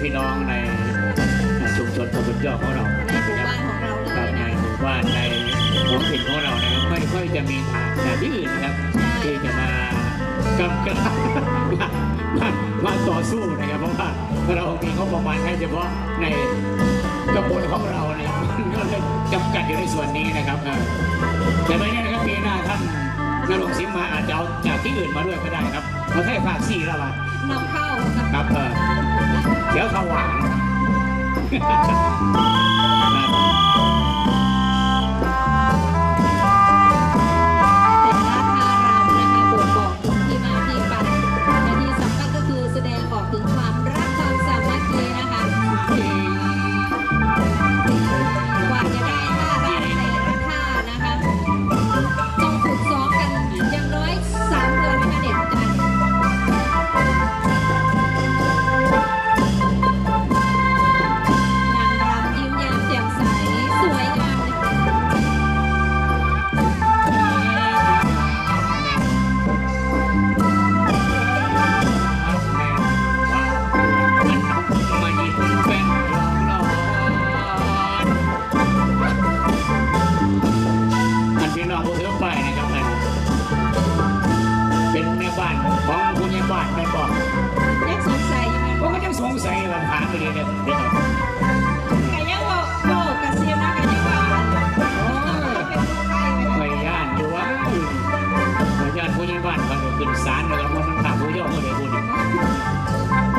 พี่น้องในชุมชนตำบลยอดของเราในหมู่บ้านของเราเลครับยในนะหมู่บ้านในท้องถิ่นของเรานะครับไม่ค่อยจะมีทางแบบที่อื่นนะครับที่จะมากำกับมามามาต่อสู้นะครับเพราะว่าเรามีงบประมาณแค่เฉพาะในตำบลของเราเนี่ยมันก็เลยจำกัดอยู่ในส่วนนี้นะครับเออแต่ไม่แน่นะครับปีหน้าท่านนรงค์สิงห์มาอาจจะเอาจากที่อื่นมาด้วยก็ได้ครับมาแค่ภาคสี่แล้วล่ะนำเข้าครับเออ เดี๋ยวสว่างาลแล้วก็มันถ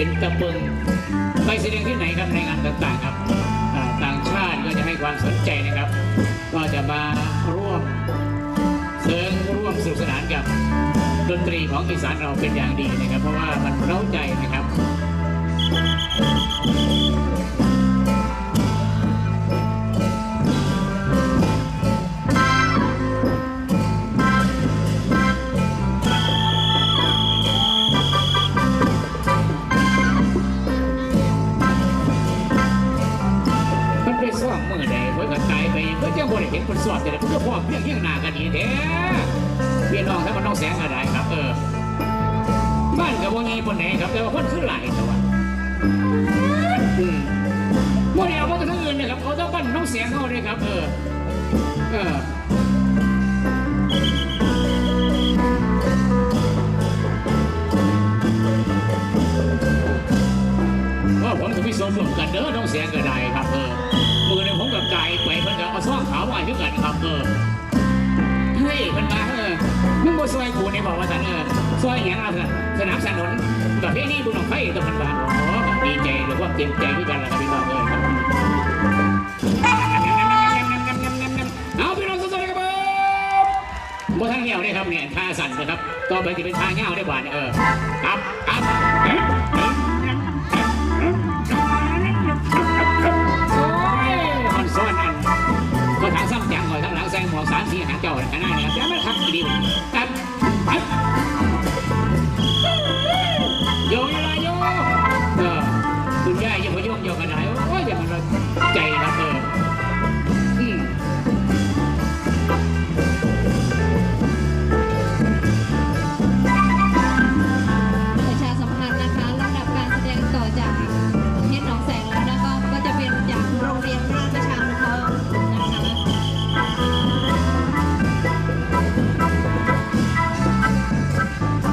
เป็นตะเบิงไปแสดงที่ไหนครับในงานต่างๆครับต่างชาติก็จะให้ความสนใจนะครับ ก็จะมาร่วมเสริมร่วมสนุกสนานกับดนตรีของอีสานเราเป็นอย่างดีนะครับ เพราะว่ามันเร้าใจนะครับ คนไหนครับแต่ว่าคนคือหลายตัวอืมโมเดลมาจากทางอื่นนะครับเขาต้องบ้านน้องเสียงเขาเลยครับ เออ เออว่าผมจะมีส่วนร่วมกันเด้อต้องเสียงก็ได้ครับเออมือเนี่ยผมกับไก่ไปเพิ่นก็เอาซ่องขาวไว้ด้วยกันครับเออเฮ้ยเพิ่นมาเออมึงบ่ซอยกูเนี่ยบอกว่าสันเออ ซอยหยังล่ะสนับสนุนประเภทนี้บุญของไฟตัวพิ่นว่าอ๋อดีใจหรือว่าเต็มใจด้วยกันแล้วพี่น้องเอ้ยครับเอาพี่น้องสดๆเลยครับผมบ่ทางเหี่ยวเนี่ยครับเนี่ยท่าสั่นนะครับต่อไปจะเป็นท่าเหี่ยวได้บาดเนี่ยเออครับครับโอ้ยมันซ้อนอันก็ทางซ้ำจังก่อนทั้งหลังแซงหมวกสามสี่หางเจ้าขนาดนี้ครับแล้วมันขับดีครับครับ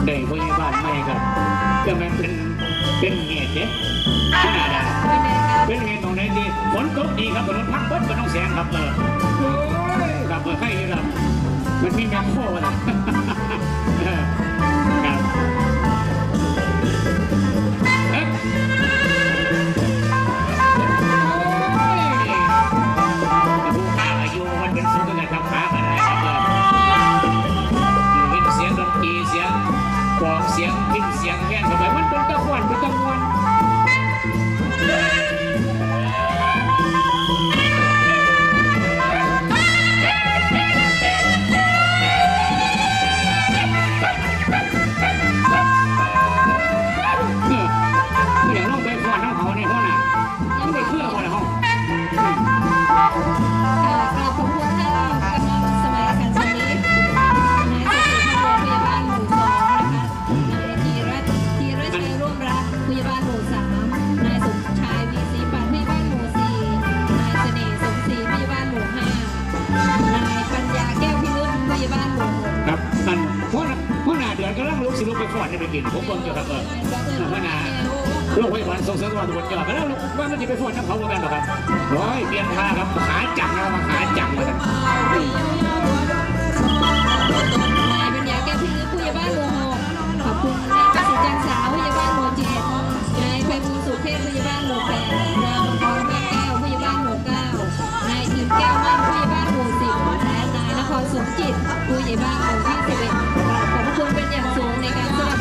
ได้พยาบาลไม่ครับก็มันเป็นเป็นเหตุเนี่ยขนาดนั้นเป็นไงคะเป็นเหตุตรงไหนดีฝนตกดีครับถนนพักเบิ้ลก็ต้องแสงครับเออโอ้ยครับเออให้ครับมันมีแมงโคนะ รักพยาบาลหมู่สามนายสมชายวีศรีปัตย์พยาบาลหมู่สี่นายเสน่ห์สมศรีพยาบาลหมู่ห้านายปัญญาแก้วพิรุธพยาบาลหมู่หกครับท่านพ่อน่ะพ่อหน้าเดือนก็ลังลุกสิลุกไปฟอนให้ไปกินผมเบิ่งอยู่ครับเออพ่อหน้าโรงพยาบาลส่งเสริมสุขภาพตำบลยอดไปแล้วลุกว่ามันจะไปฟอนน้ำเขาเหมือนกันเหรอครับร้อยเปลี่ยนท่าครับขาจังแล้วมาขาจังเลย